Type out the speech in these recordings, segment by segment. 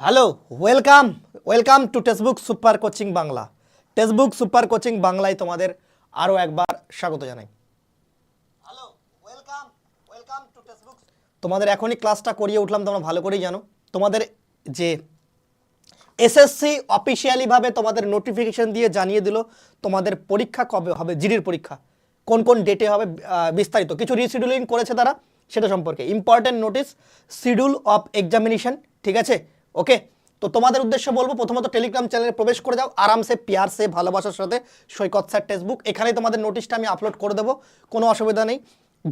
Hello welcome welcome to textbook super coaching Bangla textbook super coaching বাংলায় তোমাদের আরও একবার স্বাগত জানাই। Hello welcome welcome to textbook তোমাদের এখনই ক্লাসটা করিয়ে উঠলাম তোমরা ভালো করেই জানো। তোমাদের যে এসএসসি অফিসিয়ালিভাবে তোমাদের নোটিফিকেশন দিয়ে জানিয়ে দিল তোমাদের পরীক্ষা কবে হবে জিডির পরীক্ষা। কোন কোন ডেটে হবে বিস্তারিত। কিছু রিশিডিউলিং করেছে তারা সেটা সম্পর্কে। Important notice schedule of examination ঠিক আছে? ওকে তো তোমাদের উদ্দেশ্যে বলব, প্রথমত টেলিগ্রাম চ্যানেলে প্রবেশ করে যাও, আরামসে পিয়ারসে ভালোবাসার সাথে সৈকত স্যার টেক্সটবুক এখানেই তোমাদের নোটিশটা আমি আপলোড করে দেবো, কোনো অসুবিধা নেই।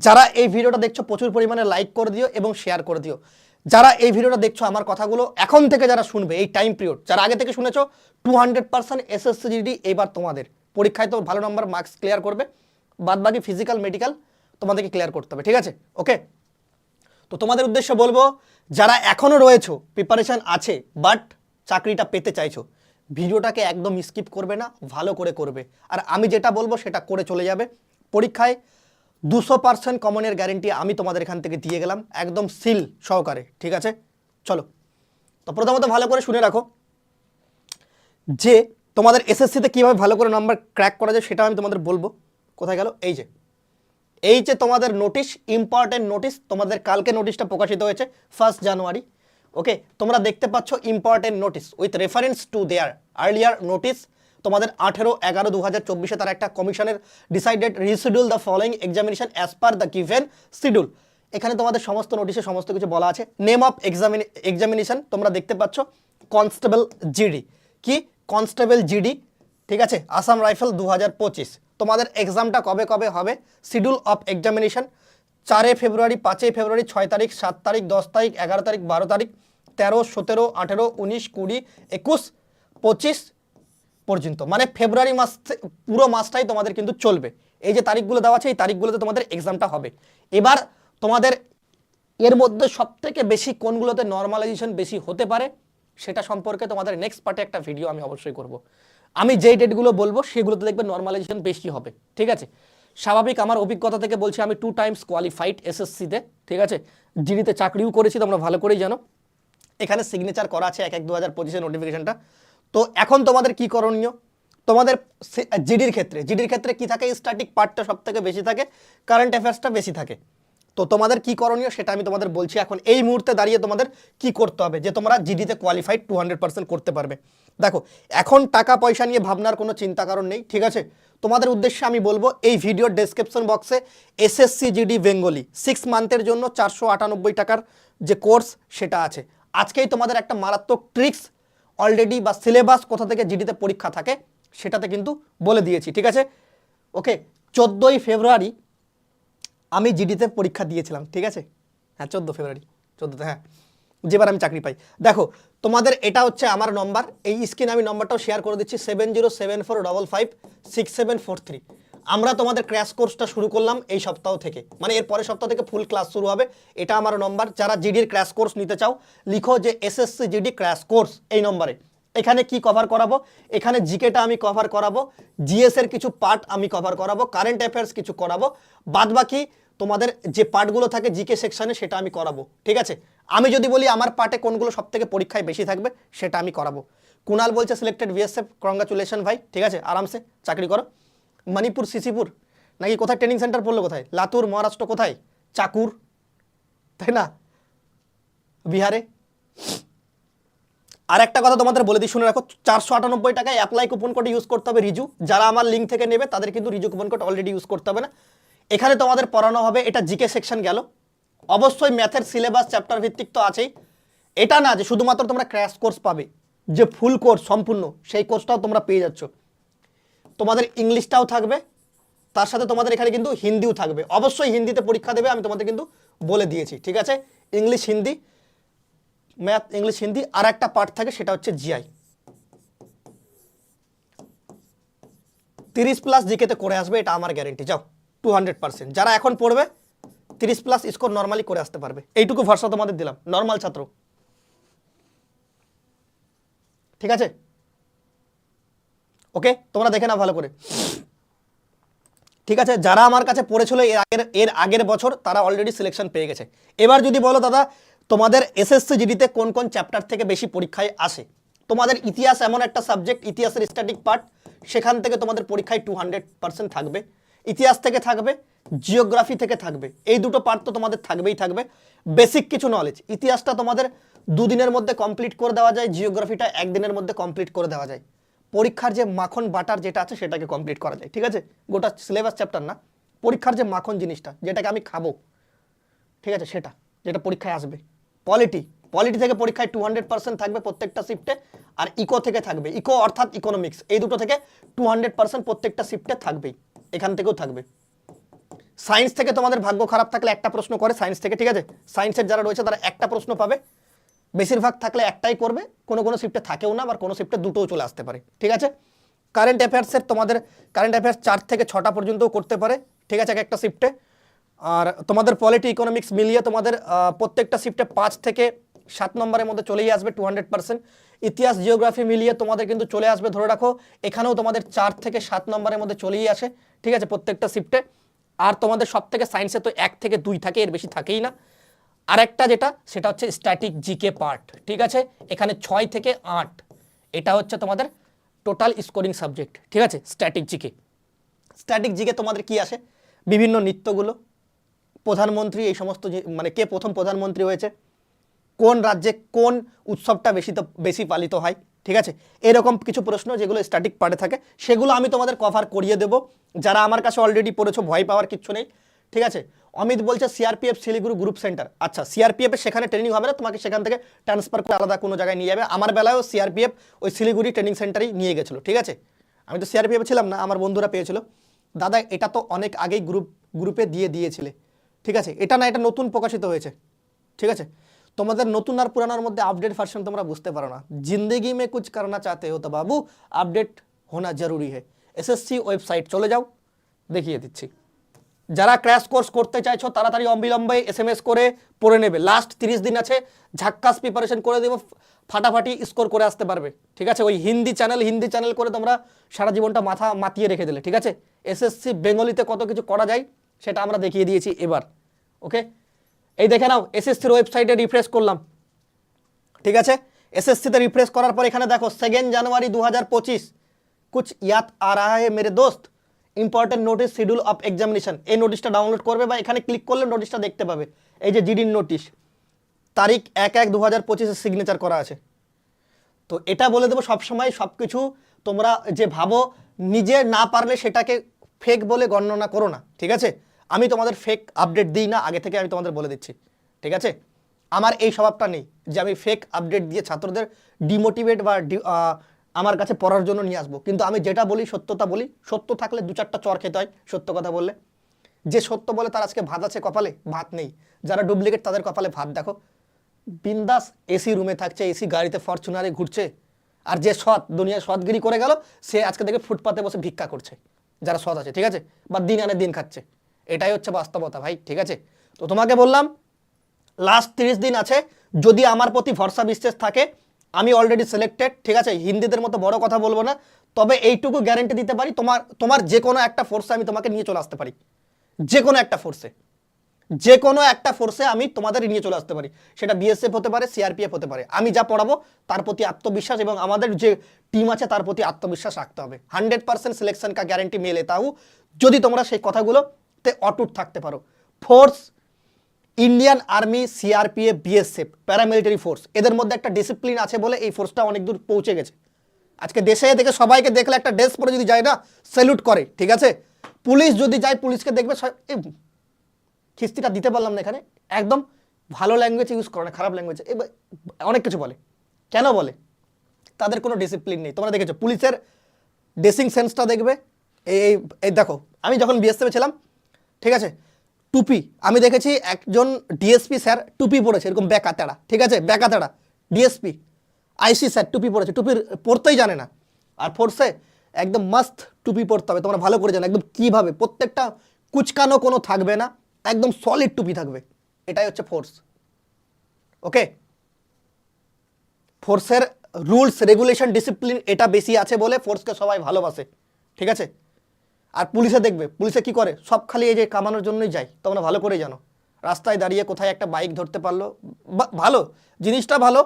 যারা এই ভিডিওটা দেখছ, প্রচুর পরিমাণে লাইক করে দিও এবং শেয়ার করে দিও। যারা এই ভিডিওটা দেখছ, আমার কথাগুলো এখন থেকে যারা শুনবে, এই টাইম পিরিয়ড যারা আগে থেকে শুনেছো টু হান্ড্রেড পার্সেন্ট এসএসসিজিডি এবার তোমাদের। পরীক্ষায় তো ভালো নম্বর মার্কস ক্লিয়ার করবে বাদ বাকি ফিজিক্যাল মেডিকেল তোমাদেরকে ক্লিয়ার করতে হবে, ঠিক আছে? ওকে তো তোমাদের উদ্দেশ্যে বলব যারা এখনও রয়েছো প্রিপারেশন আছে বাট চাকরিটা পেতে চাইছো, ভিডিওটাকে একদম স্কিপ করবে না, ভালো করে করবে। আর আমি যেটা বলব, সেটা করে চলে যাবে। পরীক্ষায় দুশো পার্সেন্ট কমনের গ্যারেন্টি আমি তোমাদের এখান থেকে দিয়ে গেলাম, একদম সিল সহকারে, ঠিক আছে? চলো। তো প্রথমত ভালো করে শুনে রাখো যে তোমাদের এসএসসিতে কীভাবে ভালো করে নাম্বার ক্র্যাক করা যায়, সেটা আমি তোমাদের বলব। কোথায় গেল? এই যে। এই যে তোমাদের নোটিশ ইম্পর্টেন্ট নোটিশ তোমাদের কালকে নোটিশটা প্রকাশিত হয়েছে ফার্স্ট জানুয়ারি ওকে তোমরা দেখতে পাচ্ছ important notice with reference to their earlier notice তোমাদের আঠেরো এগারো দু হাজার চব্বিশে তার একটা কমিশনের decided reschedule the following examination as per the given schedule এখানে তোমাদের সমস্ত নোটিশে সমস্ত কিছু বলা আছে। নেম অফ এক্সামিনে এক্সামিনেশন তোমরা দেখতে পাচ্ছ কনস্টেবল জিডি কি? কনস্টেবল জিডি ঠিক আছে? আসাম রাইফেল দু হাজার পঁচিশ। তোমাদের এক্সামটা কবে কবে হবে? শিডিউল অফ এক্সামিনেশন, চারে ফেব্রুয়ারি, পাঁচই ফেব্রুয়ারি, ছয় তারিখ, সাত তারিখ, দশ তারিখ, এগারো তারিখ, বারো তারিখ, তেরো, সতেরো, আঠেরো, উনিশ, কুড়ি, একুশ, পঁচিশ পর্যন্ত। মানে ফেব্রুয়ারি মাস পুরো মাসটাই তোমাদের কিন্তু চলবে। এই যে তারিখগুলো দেওয়া আছে, এই তারিখগুলোতে তোমাদের এক্সামটা হবে। এবার তোমাদের এর মধ্যে সব থেকে বেশি কোনগুলোতে নর্মালাইজেশন বেশি হতে পারে, সেটা সম্পর্কে তোমাদের নেক্সট পার্টে একটা ভিডিও আমি অবশ্যই করব। আমি যেই ডেটগুলো বলব, সেগুলোতে দেখবে নর্মালাইজেশন বেশি হবে, ঠিক আছে? স্বাভাবিক আমার অভিজ্ঞতা থেকে বলছি আমি টু টাইমস কোয়ালিফাইড এসএসসিতে ঠিক আছে? জিডিতে চাকরিও করেছি, তোমরা ভালো করেই জানো। এখানে সিগনেচার করা আছে এক এক দু হাজার পঁচিশের নোটিফিকেশনটা তো এখন তোমাদের কি করণীয়? তোমাদের জিডির ক্ষেত্রে জিডির ক্ষেত্রে কি থাকে? স্ট্যাটিক পার্টটা সব থেকে বেশি থাকে কারেন্ট অ্যাফেয়ার্সটা বেশি থাকে। তো তোমাদের কি করণীয় সেটা আমি তোমাদের বলছি, এখন এই মুহূর্তে দাঁড়িয়ে তোমাদের কি করতে হবে? যে তোমরা জিডিতে কোয়ালিফাইড টু হান্ড্রেড করতে পারবে। দেখো, এখন টাকা পয়সা নিয়ে ভাবনার কোনো চিন্তা কারণ নেই, ঠিক আছে? তোমাদের উদ্দেশ্যে আমি বলব, এই ভিডিওর ডেসক্রিপশন বক্সে এসএসসি জিডি বেঙ্গলি সিক্স মান্থের জন্য চারশো আটানব্বই টাকার যে কোর্স সেটা আছে। আজকেই তোমাদের একটা মারাত্মক ট্রিক্স অলরেডি বা সিলেবাস কোথা থেকে জিডিতে পরীক্ষা থাকে, সেটাতে কিন্তু বলে দিয়েছি, ঠিক আছে? ওকে চোদ্দোই ফেব্রুয়ারি আমি জিডিতে পরীক্ষা দিয়েছিলাম, ঠিক আছে? হ্যাঁ চোদ্দ ফেব্রুয়ারি চোদ্দোতে হ্যাঁ যেবার আমি চাকরি পাই। দেখো তোমাদের এটা হচ্ছে আমার নম্বর এই স্ক্রিনে আমি নম্বরটাও শেয়ার করে দিচ্ছি seven zero seven four double five six seven four three আমরা তোমাদের ক্র্যাশ কোর্সটা শুরু করলাম এই সপ্তাহ থেকে। মানে এর পরের সপ্তাহ থেকে ফুল ক্লাস শুরু হবে। এটা আমার নম্বর যারা জিডির ক্র্যাশ কোর্স নিতে চাও, লিখো যে এসএসসি জিডি ক্র্যাশ কোর্স এই নম্বরে এখানে কি কভার করাবো? এখানে জিকেটা আমি কভার করাবো। জিএসের কিছু পার্ট আমি কভার করাবো। কারেন্ট অ্যাফেয়ার্স কিছু করাবো। বাদ বাকি তোমাদের যে পার্টগুলো থাকে জিকে সেকশনে সেটা আমি করাবো, ঠিক আছে? আমি যদি বলি আমার পার্টে কোনগুলো সব থেকে পরীক্ষায় বেশি থাকবে, সেটা আমি করাবো। কুনাল বলছে সিলেক্টেড বিএসএফ কংগ্রাচুলেশন ভাই, ঠিক আছে? আরামসে চাকরি করো। মণিপুর, সিসিপুর, নাকি কোথায়? ট্রেনিং সেন্টার পড়ল কোথায়? লাতুর, মহারাষ্ট্র কোথায়? চাকুর, তাই না? বিহারে। আর একটা কথা তোমাদের বলে দিই, শুনে রাখো, চারশো আটানব্বই টাকায় অ্যাপ্লাই কুপন কোড ইউজ করতে হবে রিজু। যারা আমার লিঙ্ক থেকে নেবে, তাদের কিন্তু রিজু কুপন কোড অলরেডি ইউজ করতে হবে না। এখানে তোমাদের পড়ানো হবে, এটা জিকে সেকশন গেল। অবশ্যই ম্যাথের সিলেবাস চ্যাপ্টার ভিত্তিক তো আছেই। এটা না যে শুধুমাত্র তোমরা ক্র্যাশ কোর্স পাবে, যে ফুল কোর্স সম্পূর্ণ, সেই কোর্সটাও তোমরা পেয়ে যাচ্ছ। তোমাদের ইংলিশটাও থাকবে, তার সাথে তোমাদের এখানে কিন্তু হিন্দিও থাকবে। অবশ্যই হিন্দিতে পরীক্ষা দেবে, আমি তোমাদের কিন্তু বলে দিয়েছি, ঠিক আছে? English Hindi math English Hindi আর একটা পার্ট থাকে, সেটা হচ্ছে জিআই তিরিশ প্লাস জিকেতে করে আসবে, এটা আমার গ্যারেন্টি যাও। টু হান্ড্রেড পার্সেন্ট যারা এখন পড়বে, তিরিশ প্লাস স্কোর নর্মালি করে আসতে পারবে। এইটুকু ভরসা তোমাদের দিলাম। নর্মাল ছাত্র। ঠিক আছে? ওকে তোমরা দেখে নাও ভালো করে। ঠিক আছে? যারা আমার কাছে পড়েছিল এর আগের এর আগের বছর, তারা অলরেডি সিলেকশন পেয়ে গেছে। এবার যদি বলো, দাদা, তোমাদের এসএসসি জিডিতে কোন কোন চ্যাপ্টার থেকে বেশি পরীক্ষায় আসে? তোমাদের ইতিহাস এমন একটা সাবজেক্ট ইতিহাসের স্ট্যাটিক পার্ট সেখান থেকে তোমাদের পরীক্ষায় টু হান্ড্রেড পার্সেন্ট থাকবে। ইতিহাস থেকে থাকবে, জিওগ্রাফি থেকে থাকবে, এই দুটো পার্ট তো তোমাদের থাকবেই থাকবে বেসিক কিছু নলেজ ইতিহাসটা তোমাদের দুদিনের মধ্যে কমপ্লিট করে দেওয়া যায়, জিওগ্রাফিটা একদিনের মধ্যে কমপ্লিট করে দেওয়া যায়। পরীক্ষার যে মাখন বাটার যেটা আছে, সেটাকে কমপ্লিট করা যায়, ঠিক আছে? গোটা সিলেবাস চ্যাপ্টার না, পরীক্ষার যে মাখন জিনিসটা, যেটাকে আমি খাব, ঠিক আছে? সেটা, যেটা পরীক্ষায় আসবে। পলিটি পলিটি থেকে পরীক্ষায় টু হান্ড্রেড পার্সেন্ট থাকবে প্রত্যেকটা শিফটে আর ইকো থেকে থাকবে। ইকো অর্থাৎ ইকোনমিক্স এই দুটো থেকে টু হান্ড্রেড পার্সেন্ট প্রত্যেকটা শিফটে থাকবেই। এখান থেকেও থাকবে। সায়েন্স থেকে তোমাদের ভাগ্য খারাপ থাকলে একটা প্রশ্ন করে সায়েন্স থেকে, ঠিক আছে? সায়েন্সের যারা রয়েছে, তারা একটা প্রশ্ন পাবে। বেশিরভাগ থাকলে একটাই করবে, কোনো কোনো শিফটে থাকেও না, আবার কোনো শিফটে দুটোও চলে আসতে পারে, ঠিক আছে? কারেন্ট অ্যাফেয়ার্সের তোমাদের কারেন্ট অ্যাফেয়ার্স চার থেকে ছটা পর্যন্তও করতে পারে, ঠিক আছে, এক একটা শিফটে আর তোমাদের পলিটি ইকোনমিক্স মিলিয়ে তোমাদের প্রত্যেকটা শিফটে পাঁচ থেকে সাত নম্বরের মধ্যে চলেই আসবে টু হান্ড্রেড ইতিহাস জিওগ্রাফি মিলিয়ে তোমাদের কিন্তু চলে আসবে, ধরে রাখো, এখানেও তোমাদের চার থেকে সাত নম্বরের মধ্যে চলেই আসে। ঠিক আছে, প্রত্যেকটা শিফটে আর তোমাদের সব থেকে সায়েন্সে তো এক থেকে দুই থাকে, এর বেশি থাকেই না। আরেকটা যেটা, সেটা হচ্ছে স্ট্যাটিক জিকে পার্ট ঠিক আছে? এখানে ছয় থেকে আট। এটা হচ্ছে তোমাদের টোটাল স্কোরিং সাবজেক্ট ঠিক আছে? স্ট্যাটিক জিকে স্ট্যাটিক জিকে তোমাদের কি আসে? বিভিন্ন নৃত্যগুলো। প্রধানমন্ত্রী, এই সমস্ত মানে কে প্রথম প্রধানমন্ত্রী হয়েছে? কোন রাজ্যে কোন উৎসবটা বেশি তো, বেশি পালিত হয়? ঠিক আছে? এরকম কিছু প্রশ্ন যেগুলো স্ট্যাটিক পার্টে থাকে, সেগুলো আমি তোমাদের কভার করিয়ে দেবো। যারা আমার কাছে অলরেডি পড়েছো, ভয় পাওয়ার কিচ্ছু নেই। ঠিক আছে? অমিত বলছে সিআরপিএফ শিলিগুড়ি গ্রুপ সেন্টার আচ্ছা সিআরপিএফ এর সেখানে ট্রেনিং হবে না, তোমাকে সেখান থেকে ট্রান্সফার করে আলাদা কোনো জায়গায় নিয়ে যাবে। আমার বেলায়ও সিআরপিএফ ওই শিলিগুড়ি ট্রেনিং সেন্টারেই নিয়ে গেছিল, ঠিক আছে? আমি তো সিআরপিএফ ছিলাম না, আমার বন্ধুরা পেয়েছিল। দাদা, এটা তো অনেক আগেই গ্রুপ গ্রুপে দিয়ে দিয়েছিলে। ঠিক আছে? এটা না, এটা নতুন প্রকাশিত হয়েছে। ঠিক আছে? তোমাদের নতুন আর পুরানোর মধ্যে আপডেট ভার্সন তোমরা বুঝতে পারো না। জিন্দগি মে কুছ করনা চাতে হো তো বাবু আপডেট হোনা জরুরি है এসএসসি ওয়েবসাইট, চলে যাও, দেখিয়ে দিচ্ছি। যারা ক্র্যাশ কোর্স করতে চাইছো, তাড়াতাড়ি অবিলম্বে এস এম এস করে পড়ে নেবে। লাস্ট তিরিশ দিন আছে, ঝাক্কাস প্রিপারেশন করে দেবো, ফাটাফাটি স্কোর করে আসতে পারবে। ঠিক আছে? ওই হিন্দি চ্যানেল হিন্দি চ্যানেল করে তোমরা সারা জীবনটা মাথা মাতিয়ে রেখে দিলে, ঠিক আছে? এসএসসি, বেঙ্গলিতে কত কিছু করা যায়, সেটা আমরা দেখিয়ে দিয়েছি এবার ওকে এই দেখে নাও এসএসসির ওয়েবসাইটে রিফ্রেশ করলাম। ঠিক আছে? এসএসসিতে রিফ্রেশ করার পর এখানে দেখো সেকেন্ড জানুয়ারি দু হাজার পঁচিশ কুছ ইয়াদ আ রাহা হে মেরে দোস্ত important notice schedule of examination এই নোটিশটা ডাউনলোড করবে বা এখানে ক্লিক করলে নোটিশটা দেখতে পাবে। এই যে জিডির নোটিশ তারিখ এক এক দু হাজার পঁচিশে সিগনেচার করা আছে। তো এটা বলে দেবো সবসময় সব কিছু তোমরা যে ভাবো, নিজে না পারলে সেটাকে ফেক বলে গণনা করো না, ঠিক আছে? আমি তোমাদের ফেক আপডেট দিই না, আগে থেকে আমি তোমাদের বলে দিচ্ছি, ঠিক আছে? আমার এই স্বভাবটা নেই যে আমি ফেক আপডেট দিয়ে ছাত্রদের ডিমোটিভেট বা আমার কাছে পড়ার জন্য নিয়ে আসব। কিন্তু আমি যেটা বলি, সত্যতা বলি, সত্য থাকলে দু চারটা চর খেতে হয়, সত্য কথা বললে। যে সত্য বলে তার আজকে ভাত আছে কপালে, ভাত নেই। যারা ডুপ্লিকেট তাদের কপালে ভাত, দেখো। বিন্দাস এসি রুমে থাকছে এসি গাড়িতে ফরচুনারে ঘুরছে। আর যে সৎ, দুনিয়ায় সৎগিরি করে গেল, সে আজকে দেখে ফুটপাতে বসে ভিক্ষা করছে, যারা সৎ আছে, ঠিক আছে? বা দিন আনে দিন খাচ্ছে। এটাই হচ্ছে বাস্তবতা ভাই, ঠিক আছে? তো তোমাকে বললাম লাস্ট তিরিশ দিন আছে, যদি আমার প্রতি ভরসা বিশ্বাস থাকে, আমি অলরেডি সিলেক্টেড ঠিক আছে? হিন্দিদের মতো বড় কথা বলব না, তবে এইটুকু গ্যারেন্টি দিতে পারি, তোমার তোমার যে কোনো একটা ফোর্সে আমি তোমাকে নিয়ে চলে আসতে পারি। যে কোনো একটা ফোর্সে যে কোনো একটা ফোর্সে আমি তোমাদের নিয়ে চলে আসতে পারি। সেটা বিএসএফ হতে পারে সিআরপিএফ হতে পারে। আমি যা পড়াবো, তার প্রতি আত্মবিশ্বাস এবং আমাদের যে টিম আছে, তার প্রতি আত্মবিশ্বাস রাখতে হবে। হান্ড্রেড পার্সেন্ট সিলেকশন কা গ্যারেন্টি মেলে তাও, যদি তোমরা সেই কথাগুলোতে অটুট থাকতে পারো। Force Indian army CRPF BSF paramilitary force এদের মধ্যে একটা ডিসিপ্লিন আছে বলে এই ফোর্সটা অনেক দূর পৌঁছে গেছে। আজকে দেশে দেখে সবাইকে দেখলে একটা ড্রেস পরে যদি যায় না স্যালুট করে, ঠিক আছে? পুলিশ যদি যায় পুলিশকে দেখবে খিস্তিটা দিতে পারলাম না এখানে। একদম ভালো ল্যাঙ্গুয়েজ ইউজ করে না, খারাপ ল্যাঙ্গুয়েজ অনেক কিছু বলে। কেন বলে? তাদের কোনো ডিসিপ্লিন নেই। তোমরা দেখেছ পুলিশের ড্রেসিং সেন্সটা দেখবে। এই- এই দেখো, আমি যখন বিএসএফে ছিলাম ঠিক আছে? টুপি। আমি দেখেছি একজন ডিএসপি স্যার টুপি পরেছে, এরকম ব্যাকা ঠিক আছে? ব্যাকা তেড়া ডিএসপি আইসি স্যার টুপি পরেছে। টুপির পরতেই জানে না। আর ফোর্সে একদম মাস্ট টুপি পরতে হবে। তোমরা ভালো করে জানো একদম কীভাবে। প্রত্যেকটা কুচকানো কোনো থাকবে না। একদম সলিড টুপি থাকবে। এটাই হচ্ছে ফোর্স ওকে ফোর্সের রুলস রেগুলেশন ডিসিপ্লিন এটা বেশি আছে বলে ফোর্সকে সবাই ভালোবাসে। ঠিক আছে? আর পুলিশে দেখবে, পুলিশে কি করে? সব খালি এই যে কামানোর জন্যই যায়, তোমরা ভালো করেই জানো। রাস্তায় দাঁড়িয়ে কোথায় একটা বাইক ধরতে পারল ভালো, জিনিসটা ভালো,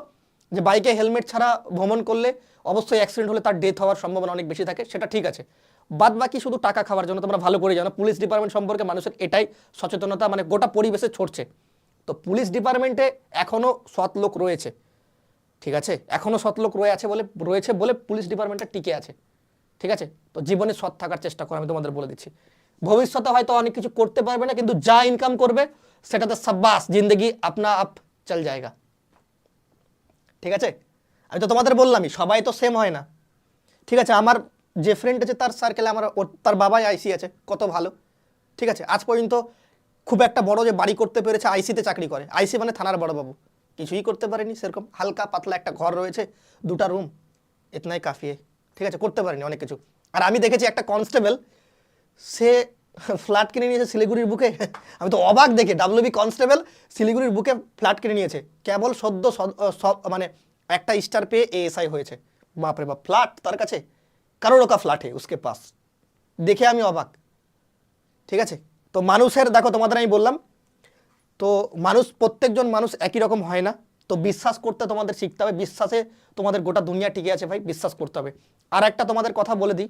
যে বাইকে হেলমেট ছাড়া ভ্রমণ করলে অবশ্যই অ্যাক্সিডেন্ট হলে তার ডেথ হওয়ার সম্ভাবনা অনেক বেশি থাকে, সেটা ঠিক আছে। বাদ বাকি শুধু টাকা খাওয়ার জন্য তোমরা ভালো করে জানো, পুলিশ ডিপার্টমেন্ট সম্পর্কে মানুষের এটাই সচেতনতা মানে গোটা পরিবেশে ছড়ছে। তো পুলিশ ডিপার্টমেন্টে এখনও সৎ লোক রয়েছে, ঠিক আছে? এখনও সৎ লোক রয়ে আছে বলে, রয়েছে বলে পুলিশ ডিপার্টমেন্টটা টিকে আছে। ঠিক আছে? তো জীবনে সৎ থাকার চেষ্টা করো, আমি তোমাদের বলে দিচ্ছি। ভবিষ্যতে হয়তো অনেক কিছু করতে পারবে না, কিন্তু যা ইনকাম করবে সেটাতে সাব্বাস, জিন্দগি আপনা আপ চল জায়গা ঠিক আছে? আমি তো তোমাদের বললামই, সবাই তো সেম হয় না। ঠিক আছে, আমার যে ফ্রেন্ড আছে, তার সার্কেলে আমার তার বাবাই আইসি আছে, কত ভালো। ঠিক আছে? আজ পর্যন্ত খুব একটা বড় যে বাড়ি করতে পেরেছে আইসিতে চাকরি করে। আইসি মানে থানার বড়বাবু। কিছুই করতে পারেনি, সেরকম হালকা পাতলা একটা ঘর রয়েছে, দুটা রুম এতনাই কাফিয়ে। ঠিক আছে, করতে পারেনি অনেক কিছু। আর আমি দেখেছি একটা কনস্টেবল সে ফ্ল্যাট কিনে নিয়েছে শিলিগুড়ির বুকে। আমি তো অবাক দেখে ডাব্লিউবি কনস্টেবল শিলিগুড়ির বুকে ফ্ল্যাট কিনে নিয়েছে। কেবল সদ্য মানে একটা স্টার পেয়ে এএসআই হয়েছে। বাপরে বাপ ফ্ল্যাট তার কাছে? কারোর ওকা ফ্ল্যাটে উসকে পাস। দেখে আমি অবাক। ঠিক আছে? তো মানুষের, দেখো তোমাদের আমি বললাম, তো মানুষ, প্রত্যেকজন মানুষ একই রকম হয় না। তো বিশ্বাস করতে তোমাদের শিখতে হবে। বিশ্বাসে তোমাদের গোটা দুনিয়া টিকে আছে ভাই, বিশ্বাস করতে হবে। আর একটা তোমাদের কথা বলে দিই,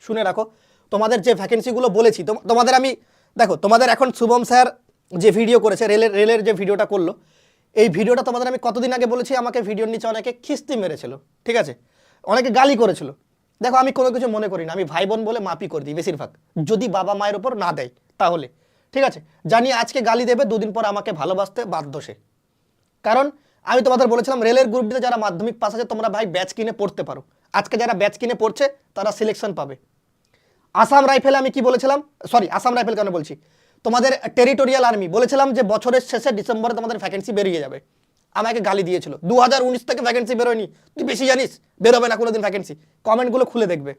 শুনে রাখো। তোমাদের যে ভ্যাকেন্সিগুলো বলেছি তোম- তোমাদের আমি, দেখো, তোমাদের এখন শুভম স্যার যে ভিডিও করেছে, রেলের রেলের যে ভিডিওটা করল, এই ভিডিওটা তোমাদের আমি কতদিন আগে বলেছি, আমাকে ভিডিওর নিচে অনেকে খিস্তি মেরেছিল, ঠিক আছে? অনেকে গালি করেছিল। দেখো, আমি কোনো কিছু মনে করি না আমি ভাই বোন বলে মাপি করে দিই বেশিরভাগ। যদি বাবা মায়ের ওপর না দেয়, তাহলে, ঠিক আছে? জানি আজকে গালি দেবে, দুদিন পর আমাকে ভালোবাসতে বাধ্য সে। কারণ আমি তোমাদের বলেছিলাম রেলের গ্রুপটিতে যারা মাধ্যমিক পাস আছে, তোমরা ভাই ব্যাচ কিনে পড়তে পারো। আজকে যারা ব্যাচ কিনে পড়ছে, তারা সিলেকশন পাবে। আসাম রাইফেল আমি কি বলেছিলাম? সরি আসাম রাইফেল কেন বলছি? তোমাদের টেরিটোরিয়াল আর্মি বলেছিলাম যে বছরের শেষে ডিসেম্বরে তোমাদের ভ্যাকেন্সি বেরিয়ে যাবে। আমাকে গালি দিয়েছিল। দু হাজার উনিশ থেকে ভ্যাকেন্সি বেরোয়নি। তুই বেশি জানিস, বেরোবে না কোনোদিন ভ্যাকেন্সি কমেন্টগুলো খুলে দেখবে।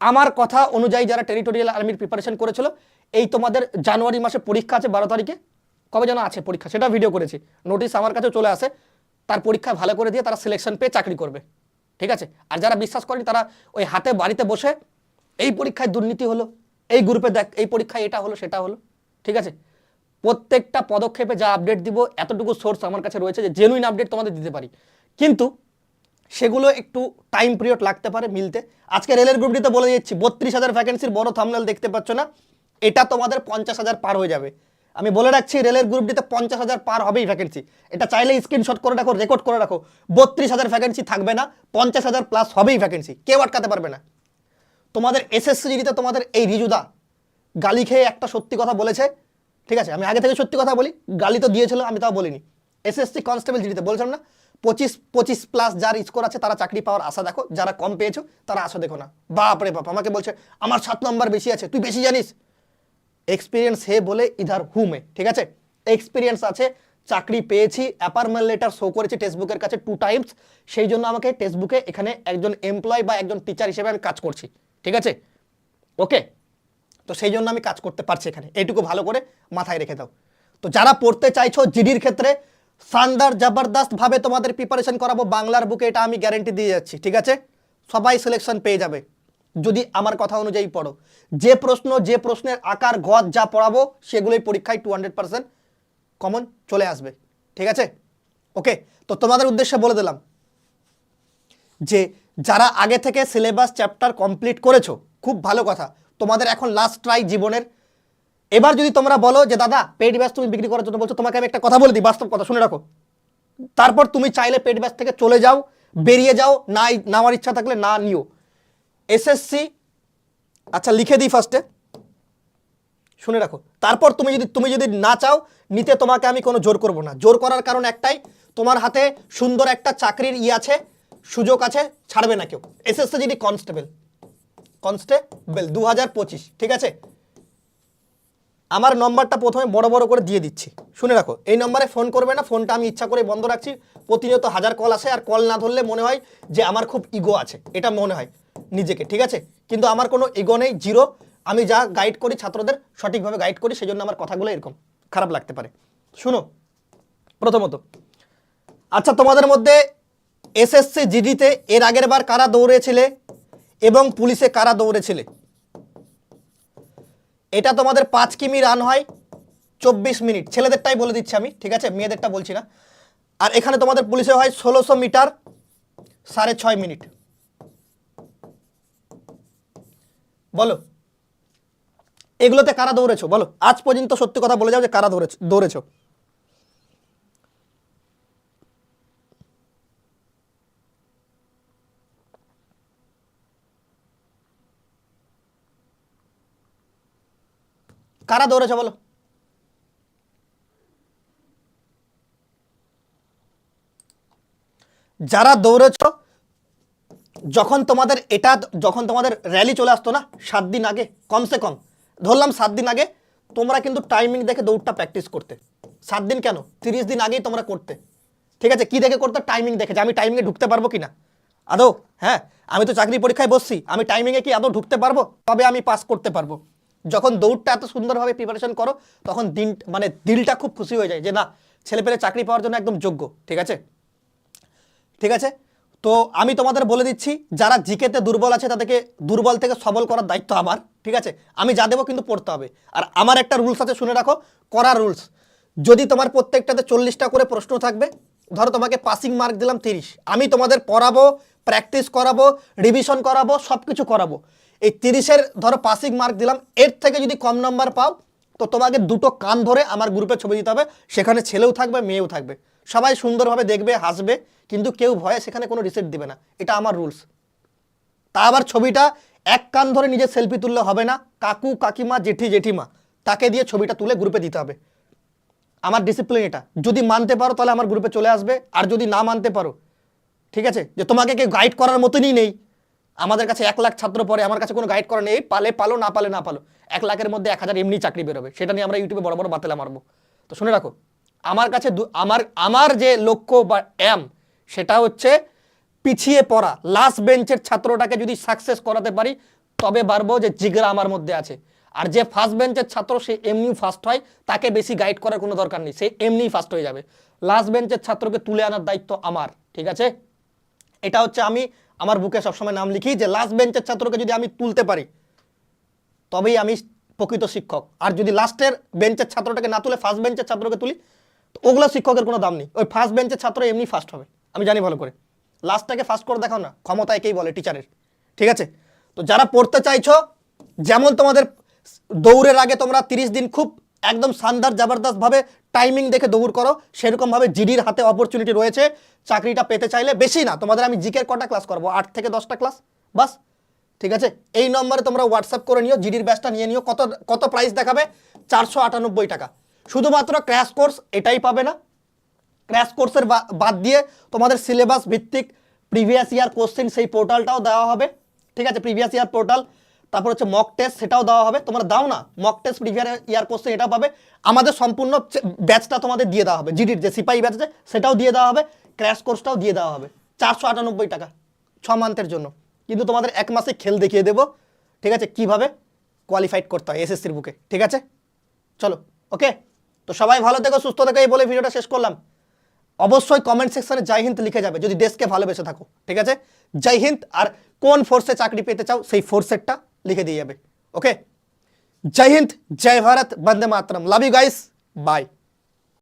আমার কথা অনুযায়ী যারা টেরিটোরিয়াল আর্মির প্রিপারেশন করেছিল, এই তোমাদের জানুয়ারি মাসে পরীক্ষা আছে বারো তারিখে কবে যেন আছে পরীক্ষা সেটা ভিডিও করেছি। নোটিশ আমার কাছে চলে আসে, তার পরীক্ষা ভালো করে দিয়ে তারা সিলেকশন পেয়ে চাকরি করবে। ঠিক আছে? আর যারা বিশ্বাস করেনি, তারা ওই হাতে বাড়িতে বসে এই পরীক্ষায় দুর্নীতি হলো, এই গ্রুপে দেখ, এই পরীক্ষায় এটা হলো, সেটা হলো। ঠিক আছে? প্রত্যেকটা পদক্ষেপে যা আপডেট দিব, এতটুকু সোর্স আমার কাছে রয়েছে যে জেনুইন আপডেট তোমাদের দিতে পারি। কিন্তু সেগুলো একটু টাইম পিরিয়ড লাগতে পারে মিলতে। আজকে রেলের গ্রুপটিতে বলে দিচ্ছি, বত্রিশ হাজার ভ্যাকেন্সির বড় থামনেল দেখতে পাচ্ছ না, এটা তোমাদের পঞ্চাশ হাজার পার হয়ে যাবে। আমি বলে রাখছি, রেলের গ্রুপটিতে পঞ্চাশ হাজার পার হবেই ভ্যাকেন্সি এটা চাইলে স্ক্রিনশট করে রাখো রেকর্ড করে রাখো। বত্রিশ হাজার ভ্যাকেন্সি থাকবে না, পঞ্চাশ হাজার প্লাস হবেই ভ্যাকেন্সি কেউ আটকাতে পারবে না। তোমাদের এসএসসি জিডিতে তোমাদের এই রিজুদা, গালি খেয়ে একটা সত্যি কথা বলেছে। ঠিক আছে, আমি আগে থেকে সত্যি কথা বলি, গালি তো দিয়েছিল, আমি তাও বলিনি। এসএসসি কনস্টেবল জিডিতে বলছিলাম না, পঁচিশ পঁচিশ প্লাস যার স্কোর আছে, তারা চাকরি পাওয়ার আশা দেখো, যারা কম পেয়েছ, তারা আশা দেখো না। বাপরে বাপ, আমাকে বলছে, আমার সাত নম্বর বেশি আছে, তুই বেশি জানিস? এক্সপিরিয়েন্স হে বলে ইধার হুমে ঠিক আছে? এক্সপিরিয়েন্স আছে, চাকরি পেয়েছি অ্যাপারমেন্ট লেটার শো করেছি টেক্সটবুকের কাছে টু টাইমস সেই জন্য আমাকে টেক্সটবুকে এখানে একজন এমপ্লয় বা একজন টিচার হিসেবে আমি কাজ করছি, ঠিক আছে? ওকে তো সেই জন্য আমি কাজ করতে পারছি এখানে। এইটুকু ভালো করে মাথায় রেখে দাও। তো যারা পড়তে চাইছো জিডির ক্ষেত্রে শানদার জবরদস্তভাবে তোমাদের প্রিপারেশন করাবো, বাংলার বুকে এটা আমি গ্যারেন্টি দিয়ে যাচ্ছি, ঠিক আছে? সবাই সিলেকশন পেয়ে যাবে। যদি আমার কথা অনুযায়ী পড়ো। যে প্রশ্ন, যে প্রশ্নের আকার, গদ যা পড়াবো, সেগুলোই পরীক্ষায় টু হান্ড্রেড পার্সেন্ট কমন চলে আসবে। ঠিক আছে? ওকে তো তোমাদের উদ্দেশ্যে বলে দিলাম যে, যারা আগে থেকে সিলেবাস চ্যাপ্টার কমপ্লিট করেছ, খুব ভালো কথা। তোমাদের এখন লাস্ট ট্রাই জীবনের। এবার যদি তোমরা বলো যে, দাদা পেড ব্যাস তুমি বিক্রি করার জন্য বলছো, তোমাকে আমি একটা কথা বলে দিই, বাস্তব কথা, শুনে রাখো। তারপর তুমি চাইলে পেড ব্যাস থেকে চলে যাও, বেরিয়ে যাও, না নেওয়ার ইচ্ছা থাকলে না নিও। এসএসসি আচ্ছা লিখে দিই ফার্স্টে শুনে রাখো। তারপর তুমি যদি তুমি যদি না চাও, নিতে তোমাকে আমি কোনো জোর করব না। জোর করার কারণ একটাই, তোমার হাতে সুন্দর একটা চাকরির ই আছে, সুযোগ আছে, ছাড়বে না কেউ। এসএসসি জিডি কনস্টেবল কনস্টেবল দু হাজার পঁচিশ, ঠিক আছে? আমার নম্বরটা প্রথমে বড় বড় করে দিয়ে দিচ্ছি। শুনে রাখো, এই নম্বরে ফোন করবে না, ফোনটা আমি ইচ্ছা করে বন্ধ রাখছি। প্রতিনিয়ত হাজার কল আসে, আর কল না ধরলে মনে হয় যে আমার খুব ইগো আছে, এটা মনে হয়। নিজেকে, ঠিক আছে? কিন্তু আমার কোনো ইগো নেই জিরো আমি যা গাইড করি ছাত্রদের, সঠিকভাবে গাইড করি সেই জন্য আমার কথাগুলো এরকম, খারাপ লাগতে পারে। শুনো, প্রথমত আচ্ছা তোমাদের মধ্যে এসএসসি জিডিতে এর আগের বার কারা দৌড়েছিলে এবং পুলিশে কারা দৌড়েছিলে? এটা তোমাদের পাঁচ কিমি রান হয়, চব্বিশ মিনিট। ছেলেদেরটাই বলে দিচ্ছি আমি, ঠিক আছে? মেয়েদেরটা বলছি না। আর এখানে তোমাদের পুলিশে হয় ষোলোশো মিটার, সাড়ে ছয় মিনিট। বলো। এগুলোতে কারা দৌড়েছো? বলো। আজ পর্যন্ত সত্যি কথা বলে যাও যে কারা দৌড়েছো দৌড়েছো। কারা দৌড়েছো বলো? যারা দৌড়েছ যখন তোমাদের এটা, যখন তোমাদের র্যালি চলে আসতো না, সাত দিন আগে, কমসে কম, ধরলাম সাত দিন আগে, তোমরা কিন্তু টাইমিং দেখে দৌড়টা প্র্যাকটিস করতে। সাত দিন কেন? তিরিশ দিন আগেই তোমরা করতে। ঠিক আছে? কি দেখে করতে? টাইমিং দেখে। যে আমি টাইমিংয়ে ঢুকতে পারব কি না আদৌ? হ্যাঁ? আমি তো চাকরি পরীক্ষায় বসছি। আমি টাইমিংয়ে কি আদৌ ঢুকতে পারব? তবে আমি পাস করতে পারব। যখন দৌড়টা এত সুন্দরভাবে প্রিপারেশন করো, তখন দিন মানে দিলটা খুব খুশি হয়ে যায় যে না ছেলে পেলে চাকরি পাওয়ার জন্য একদম যোগ্য। ঠিক আছে? ঠিক আছে? তো আমি তোমাদের বলে দিচ্ছি, যারা জিকেতে দুর্বল আছে তাদেরকে দুর্বল থেকে সবল করার দায়িত্ব আমার, ঠিক আছে? আমি যা দেবো কিন্তু পড়তে হবে। আর আমার একটা রুলস আছে, শুনে রাখো, করা রুলস। যদি তোমার প্রত্যেকটাতে চল্লিশটা করে প্রশ্ন থাকবে, ধরো তোমাকে পাসিং মার্ক দিলাম তিরিশ, আমি তোমাদের পড়াবো প্র্যাকটিস করাবো রিভিশন করাবো সব কিছু করাবো। এই তিরিশের ধরো পাসিং মার্ক দিলাম, এর থেকে যদি কম নাম্বার পাও, তো তোমাকে দুটো কান ধরে আমার গ্রুপে ছবি দিতে হবে, সেখানে ছেলেও থাকবে, মেয়েও থাকবে। সবাই সুন্দরভাবে দেখবে, হাসবে, কিন্তু কেউ ভয়ে সেখানে কোনো রিসেট দিবে না। এটা আমার রুলস তা আবার ছবিটা এক কান ধরে নিজের সেলফি তুললে হবে না। কাকু, কাকিমা, জেঠি, জেঠিমা, তাকে দিয়ে ছবিটা তুলে গ্রুপে দিতে হবে। আমার ডিসিপ্লিন এটা। যদি মানতে পারো, তাহলে আমার গ্রুপে চলে আসবে। আর যদি না মানতে পারো, ঠিক আছে? যে তোমাকে কেউ গাইড করার মতনই নেই। আমাদের কাছে এক লাখ ছাত্র পরে আমার কাছে কোনো গাইড করা নেই। পালে পালো, না পালে, না পালো। এক লাখের মধ্যে এক হাজার এমনি চাকরি বেরোবে। সেটা নিয়ে আমরা ইউটিউবে বড় বড় বাতেলা মারবো। তো শুনে রাখো। আমার কাছে আমার আমার যে লক্ষ্য বা অ্যাম সেটা হচ্ছে পিছিয়ে পড়া। লাস্ট বেঞ্চের ছাত্রটাকে যদি সাকসেস করাতে পারি, তবে পারব যে জিগরা আমার মধ্যে আছে। আর যে ফার্স্ট বেঞ্চের ছাত্র, সে এমনি ফার্স্ট হয়, তাকে বেশি গাইড করার কোনো দরকার নেই। সে এমনি ফার্স্ট হয়ে যাবে। লাস্ট বেঞ্চের ছাত্রকে তুলে আনার দায়িত্ব আমার, ঠিক আছে? এটা হচ্ছে আমি আমার বুকে সবসময় নাম লিখি যে লাস্ট বেঞ্চের ছাত্রকে যদি আমি তুলতে পারি, তবেই আমি প্রকৃত শিক্ষক। আর যদি লাস্টের বেঞ্চের ছাত্রটাকে না তুলে ফার্স্ট বেঞ্চের ছাত্রকে তুলি ওগুলো শিক্ষকের কোনো দাম নেই। ওই ফার্স্ট বেঞ্চের ছাত্র এমনি ফার্স্ট হবে। আমি জানি ভালো করে। লাস্টটাকে ফার্স্ট করে দেখাও না। ক্ষমতা একেই বলে টিচারের ঠিক আছে? তো যারা পড়তে চাইছো, যেমন তোমাদের দৌড়ের আগে তোমরা তিরিশ দিন খুব একদম শানদার জবরদস্তভাবে টাইমিং দেখে দৌড় করো, সেরকমভাবে জিডির হাতে অপরচুনিটি রয়েছে। চাকরিটা পেতে চাইলে বেশি না। তোমাদের আমি জিকের কটা ক্লাস করব? আট থেকে দশটা ক্লাস বাস। ঠিক আছে? এই নম্বরে তোমরা হোয়াটসঅ্যাপ করে নিও, জিডির ব্যাচটা নিয়ে নিও। কত কত প্রাইস দেখাবে? চারশো আটানব্বই টাকা। শুধুমাত্র ক্র্যাশ কোর্স এটাই পাবে না। ক্র্যাশ কোর্সের বাদ দিয়ে তোমাদের সিলেবাস ভিত্তিক প্রিভিয়াস ইয়ার কোশ্চেন সেই পোর্টালটাও দেওয়া হবে। ঠিক আছে প্রিভিয়াস ইয়ার পোর্টাল তারপর হচ্ছে মক টেস্ট সেটাও দেওয়া হবে। তোমরা দাও না mock test previous year question এটাও পাবে। আমাদের সম্পূর্ণ ব্যাচটা তোমাদের দিয়ে দেওয়া হবে। জিডির যে সিপাহি ব্যাচ আছে, সেটাও দিয়ে দেওয়া হবে। ক্র্যাশ কোর্সটাও দিয়ে দেওয়া হবে। চারশো আটানব্বই টাকা, ছ মান্থের জন্য। কিন্তু তোমাদের এক মাসে খেল দেখিয়ে দেবো। ঠিক আছে, কীভাবে কোয়ালিফাইড করতে হয় এসএসসির বুকে। ঠিক আছে? চলো ওকে তো সবাই ভালো থেকো, সুস্থ থেকো, এই বলে ভিডিওটা শেষ করলাম। অবশ্যই কমেন্ট সেকশনে জয় হিন্দ লিখে যাবে, যদি দেশকে ভালোবেসে থাকো, ঠিক আছে? জয় হিন্দ, আর কোন ফোর্সে চাকরি পেতে চাও, সেই ফোর্সেরটা লিখে দিয়ে যাবে ওকে জয় হিন্দ, জয় ভারত, বন্দে মাতরম লাভ ইউ গাইস বাই